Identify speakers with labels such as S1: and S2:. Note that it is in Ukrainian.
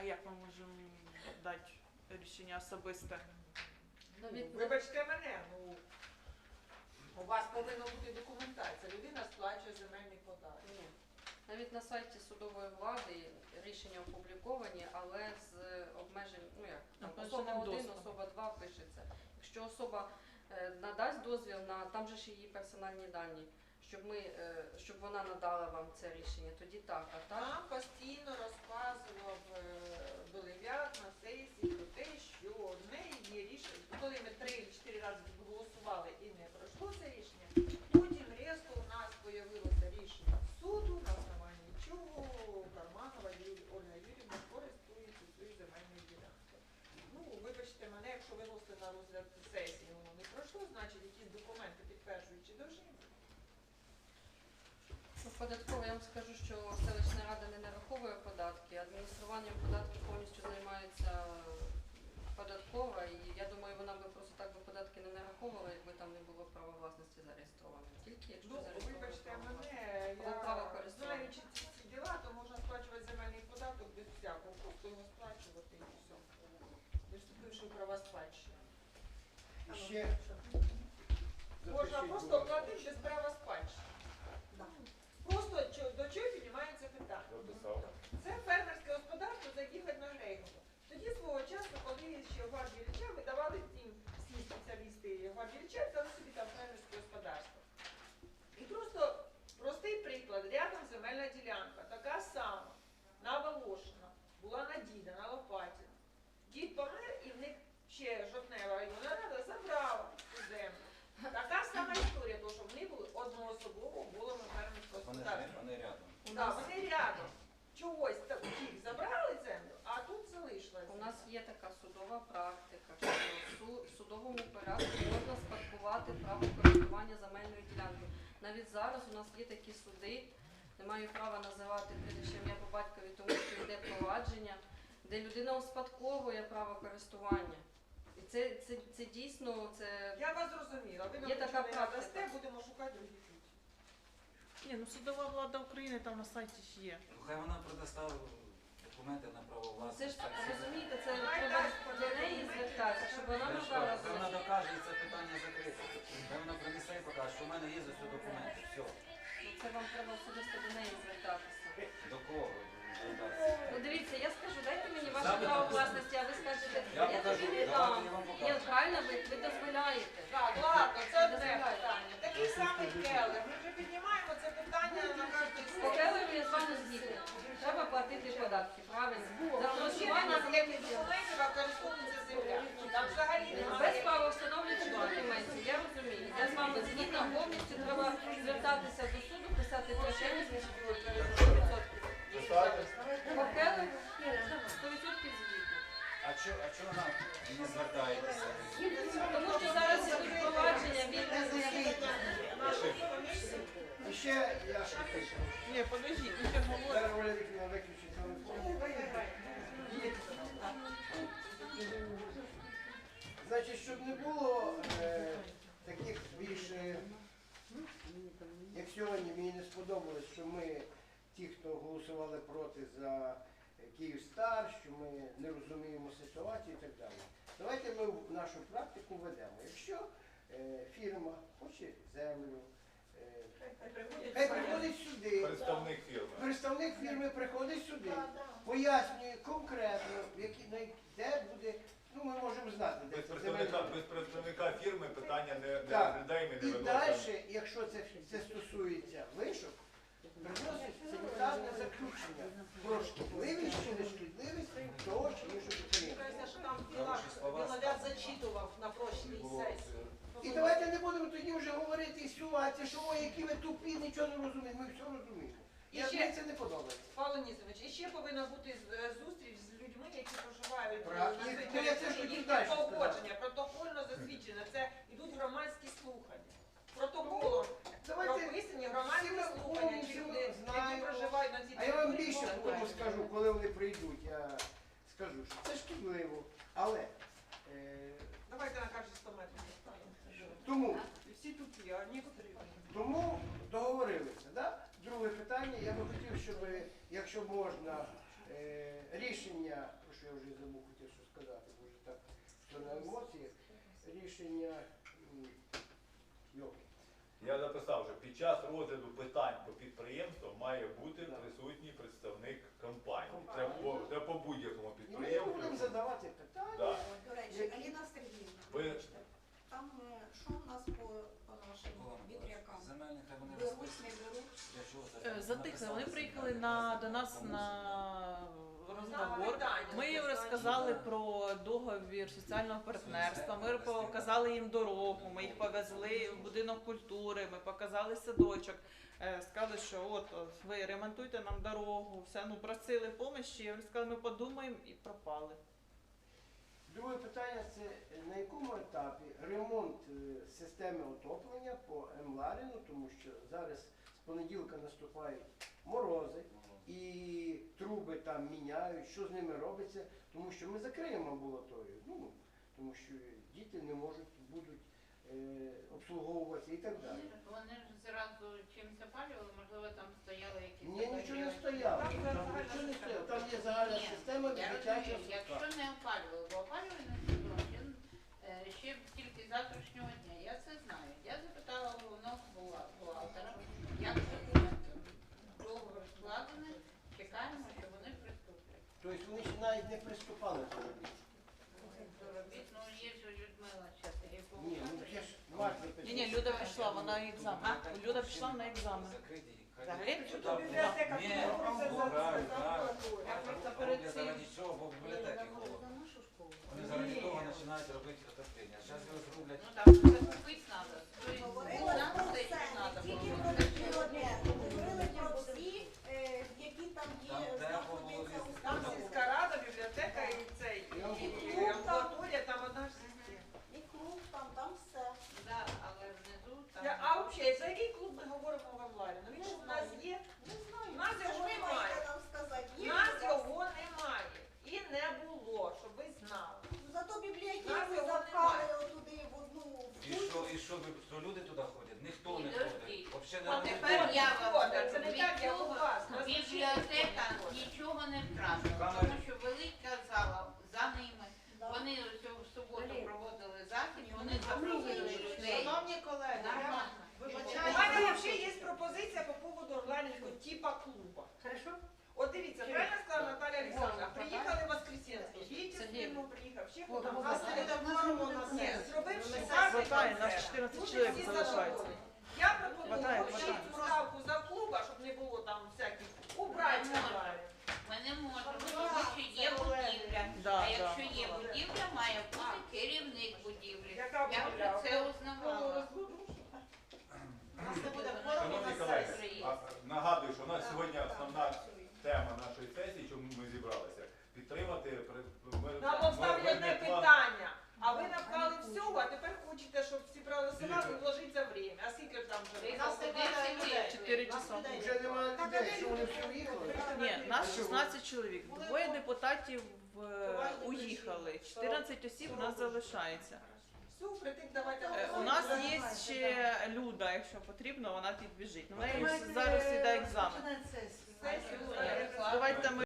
S1: А як ми можемо дати рішення особисте?
S2: На-
S3: Вибачте мене, ну у вас повинна бути документація. Людина сплачує земельний податок.
S2: Навіть на сайті судової влади рішення опубліковані, але з обмежень, ну як там,
S1: Обмеженим
S2: особа 1,
S1: доступом.
S2: особа 2 пишеться. Якщо особа е, надасть дозвіл на там же ж її персональні дані, щоб ми е, щоб вона надала вам це рішення, тоді так. А так
S3: Нам постійно розказував е, на сесії про те, що в неї є рішення. Коли ми три чи чотири рази голосували і не пройшло це рішення, потім різко у нас з'явилося рішення суду, на основанні чого Карманова Юлія Ольга Юрівна користується цією земельною ділянкою. Ну, вибачте мене, якщо виносили на розгляд сесії, воно не пройшло, значить якісь документи підтверджуючи должні бути.
S2: Ну, Податково я вам скажу, що селищна рада не нараховує податки, адмініструванням податків повністю займається податкова, і я думаю, вона би просто так би податки не нараховувала, якби там не було права власності зареєстровано. Тільки якщо
S3: Ну,
S2: зареєстровано
S3: вибачте мене, я знаючи ці діла, то можна сплачувати земельний податок без всякого, просто його сплачувати і все. Не вступивши в права спадщини.
S4: Ще
S3: Можна просто платити без права спадщини. Просто чо- до чого піднімається питання? Це фермерське господарство заїхати на Грейгово. Тоді свого часу, коли ще в гвардії Ілліча видавали всім всі спеціалісти гвардії Ілліча, взяли собі там фермерське господарство. І просто простий приклад, рядом земельна ділянка, така сама, на Волошина, була на діда, на Лопатіна. Дід помер і в них ще жовтнева районна рада забрала цю землю. Така сама історія, тому що вони були одноособово голими фермерського
S5: Вони ж
S3: господарства.
S5: не- вони рядом.
S2: У
S3: Так,
S2: нас,
S3: вони рядом. Чогось так їх забрали землю, а тут залишилася.
S2: у нас є така судова практика, що в су- в судовому порядку можна спадкувати право користування земельною ділянкою. Навіть зараз у нас є такі суди, не маю права називати прізвище ім'я по батькові, тому що йде провадження, де людина успадковує право користування. І це, це, це дійсно це
S3: Я вас зрозуміла. Ви
S2: Є така практика.
S3: будемо шукати другі путь.
S1: Ні, ну судова влада України там на сайті ж є.
S5: Ну хай вона предоставила документи на право
S2: Це ж
S5: власності.
S2: так, розумієте, це треба до неї звертатися, щоб вона
S5: Хай хай вона докаже і це питання закрите. Хай Це
S2: вам треба особисто до неї звертатися.
S5: До кого звертатися?
S2: Ну дивіться, я скажу, дайте мені ваше
S5: Запит
S2: право
S5: написано.
S2: власності, а ви скажете,
S5: Я
S2: я
S5: покажу,
S2: тобі не
S5: давайте
S2: дам.
S5: я вам
S2: Ні,
S5: покажу.
S2: правильно, ви, ви дозволяєте.
S3: Так, ладно, це одне питання. Такий самий келер. Ми вже піднімаємо це питання на кожній
S2: По
S3: сесії.
S2: Келеру я з вами згідна. Треба платити податки, правильно? За
S3: Ще ніяких документів, а користується земля. Там взагалі
S2: без
S3: немає.
S2: права встановлюючих документів, я розумію. Я з вами згідна, повністю треба звертатися до значить, було 100%. По Келеру 100% згідна.
S5: А не звертається?
S2: Тому що
S4: І ще я ще пишу.
S1: Ні, подождіть, ну ще.
S4: Зараз. Значить, щоб не було е, таких більше, як сьогодні мені не сподобалось, що ми, ті, хто голосували проти за Київстар, що ми не розуміємо ситуацію і так далі. Давайте ми в нашу практику ведемо. Якщо е, фірма хоче землю, е, хай приходить сюди.
S6: Представник фірми.
S4: Представник фірми приходить сюди, пояснює конкретно, які, на, де буде, ну ми можемо знати, де
S6: Без
S4: це
S6: представника,
S4: земельна.
S6: без представника фірми питання не, не
S4: Так.
S6: розглядаємо і
S4: І
S6: не виносимо.
S4: Якщо це, це стосується вишок, приносить санітарне заключення про шкідливість чи нешкідливість того чи іншого підприємства.
S3: Що там Біловят зачитував на прошлій сесії.
S4: І давайте не будемо тоді вже говорити і сюватися, що ой, які ви тупі, нічого не розуміємо. Ми все розуміємо. І
S3: І ще-
S4: мені це не подобається.
S3: Павло Нізович, і ще повинна бути з- е, зустріч з людьми, які проживають
S4: Правильно.
S3: на цій
S4: ну, я це ж
S3: території.
S4: хотів
S3: Їхнє
S4: далі сказати.
S3: погодження, протокольно засвідчено. Це йдуть громадські слухання. Протоколом
S4: Давайте
S3: прописані громадські
S4: всі ми
S3: слухання,
S4: умні,
S3: чи
S4: всі ми
S3: люди, які
S4: знаємо.
S3: проживають на цій
S4: А я вам
S3: території,
S4: більше
S3: можуть
S4: тому
S3: бачити.
S4: скажу, коли вони прийдуть, я скажу, що це шкідливо. Але е,
S3: Давайте на кожні 100 метрів поставимо.
S4: Тому,
S3: І всі тупі, а некоторі ні.
S4: тому договорилися. Да? Друге питання, я би хотів, щоб, якщо можна, Е, рішення, про що я вже забув хотів що сказати, бо вже так що на емоціях, рішення йоки.
S6: Я записав, що під час розгляду питань по підприємству має бути присутній представник компанії. Це по, це по будь-якому
S4: ми
S6: підприємству.
S4: будемо задавати питання.
S6: Да.
S7: До речі, Аліна Сергіївна,
S6: Ви-
S7: вибачте, там е, що у нас по, по нашим вітрякам?
S5: Земельних хай вони?
S1: Е, Затихли. Вони приїхали на, до нас на розговор. Ми їм розказали про договір соціального партнерства. Ми показали їм дорогу. Ми їх повезли в будинок культури. Ми показали садочок. Е, Сказали, що от от, ви ремонтуйте нам дорогу. Все ну просили помощі. Вони сказали, ми подумаємо і пропали.
S4: Друге питання це е, на якому етапі ремонт е, системи отоплення по М-Ларіну, тому що зараз з понеділка наступають морози і труби там міняють, що з ними робиться, тому що ми закриємо амбулаторію, ну, тому що діти не можуть будуть е, обслуговуватися і так далі.
S8: Вони ж зразу чим запалювали, можливо, там стояли якісь.
S4: Ні, нічого не стояло.
S3: Там
S4: Там нічого не стояло. Там є загальна
S8: Ні,
S4: система
S8: Я
S4: дитяча
S8: розумію, якщо
S4: садка.
S8: не опалювали, бо опалювальний сезон він е, ще тільки з завтрашнього дня. Я це знаю. Я запитала головного була- бухгалтера, як це буде. Договор складений, чекаємо, що вони приступлять.
S4: Тобто вони ще навіть не приступали до робіт.
S8: Ну є ж Людмила зараз,
S4: Ні, ну ж
S1: Ні, ні, Люда пішла, вона на екзамен. Люда пішла на екзамен. Взагалі?
S3: бібліотека
S5: Ні.
S1: Я просто
S5: Вони
S1: перед цим
S5: заради чого, бо в бібліотеки холодно.
S8: Нашу школу.
S5: Вони заради того починають робити отоплення. Зараз його зроблять.
S8: Ну там це купити треба. Тобто
S7: Говорили
S8: нам
S7: про
S8: це
S7: все,
S8: треба
S7: не тільки
S8: було.
S7: про природне, говорили про всі, е, які там є,
S5: Там тепло було
S7: знаходяться
S5: різне.
S3: Там
S7: установи.
S3: сільська рада, бібліотека і цей, і, і амбулаторія, там одна ж система.
S7: І клуб там, там все.
S8: Да, але внизу там.
S3: Я- А взагалі, за який клуб ми говоримо в Амларі? Ну він ж у нас є,
S7: Не знаю,
S3: У нас
S7: це
S3: його
S7: ж ви
S3: немає.
S7: маєте нам сказати.
S3: у
S7: Є
S3: нас
S7: у
S3: його немає. І не було, щоб ви знали.
S7: Зато
S3: Нас
S7: бібліотеку
S3: його
S7: запхали
S3: немає.
S7: отуди в одну
S5: І що, ви, що люди туди ходять? Ніхто не ходить. Не
S8: тепер я вам скажу, від цього бібліотека нічого не втратила, тому що велика зала за ними. Вони ось в суботу
S7: Блін.
S8: проводили захід, вони
S7: А
S8: запросили
S7: ми-
S8: людей.
S1: Шановні колеги, я
S8: Нормально.
S3: У
S1: вибачаю.
S3: мене взагалі є пропозиція по поводу Орланівського типа клуба.
S1: Хорошо?
S3: От дивіться, правильно сказала Наталя Олександровна, приїхали в Воскресенську, Вітя
S1: Сергій.
S3: спільно приїхав, ще хто
S1: О,
S3: там,
S1: ну,
S3: нас
S1: так.
S3: телефонували на
S1: Ні.
S3: це, зробивши
S1: Ну,
S3: гарний
S1: хватає, нас
S3: концерт.
S1: 14
S3: человек
S1: чоловік залишається.
S3: Я пропоную
S1: Хватає, хватає.
S3: цю ставку за клуба, щоб не було там всяких, убрати.
S8: Не можна. Ми не можемо, тому що є будівля.
S1: Да,
S8: А
S1: да.
S8: якщо є будівля, має бути керівник будівлі.
S3: Яка
S8: Я вже
S3: будівля?
S8: це узнавала.
S6: Шановні колеги, а, нагадую, що у нас сьогодні основна тема нашої сесії, чому ми зібралися, підтримати при- ми-
S3: Нам
S6: ми-
S3: обставили
S6: ми
S3: одне
S6: не план-
S3: питання. А ви напхали всього, а тепер хочете, щоб всі проголосували і вложиться время. А скільки ж там вже?
S8: Нас сидить
S1: Чотири часа.
S4: Вже немає людей, що вони всі виїхали.
S1: Ні, нас 16 чоловік. Двоє депутатів е, уїхали. 14 осіб у нас залишається.
S3: Все, притик давайте.
S1: Е, У нас є ще Люда, якщо потрібно, вона підбіжить. Ну, в неї зараз іде екзамен.
S3: Сесію.
S1: Давайте ми